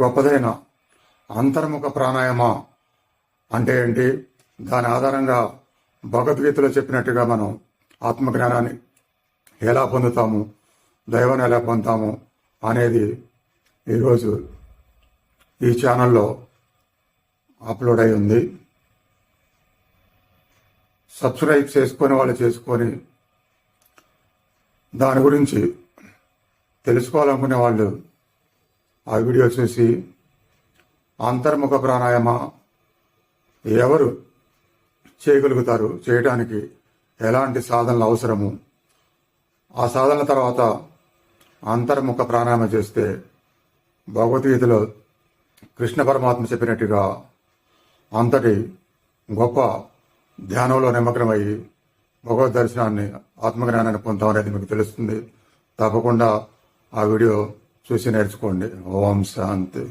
గొప్పదైన అంతర్ముఖ ప్రాణాయామ అంటే ఏంటి? దాని ఆధారంగా భగవద్గీతలో చెప్పినట్టుగా మనం ఆత్మజ్ఞానాన్ని ఎలా పొందుతాము దైవాన్ని ఎలా పొందుతాము అనేది ఈరోజు ఈ ఛానల్లో అప్లోడ్ అయి ఉంది. సబ్స్క్రైబ్ చేసుకొని వాళ్ళు చేసుకొని దాని గురించి తెలుసుకోవాలనుకునే వాళ్ళు ఆ వీడియో చూసి అంతర్ముఖ ప్రాణాయామ? ఎవరు చేయగలుగుతారు? చేయడానికి ఎలాంటి సాధనలు అవసరము? ఆ సాధనల తర్వాత అంతర్ముఖ ప్రాణాయామ చేస్తే భగవద్గీతలో కృష్ణ పరమాత్మ చెప్పినట్టుగా అంతటి గొప్ప ధ్యానంలో నిమగ్నమై భగవద్ దర్శనాన్ని ఆత్మజ్ఞానాన్ని పొందామనేది మీకు తెలుస్తుంది. తప్పకుండా ఆ వీడియో చూసి నేర్చుకోండి. ఓం శాంతి.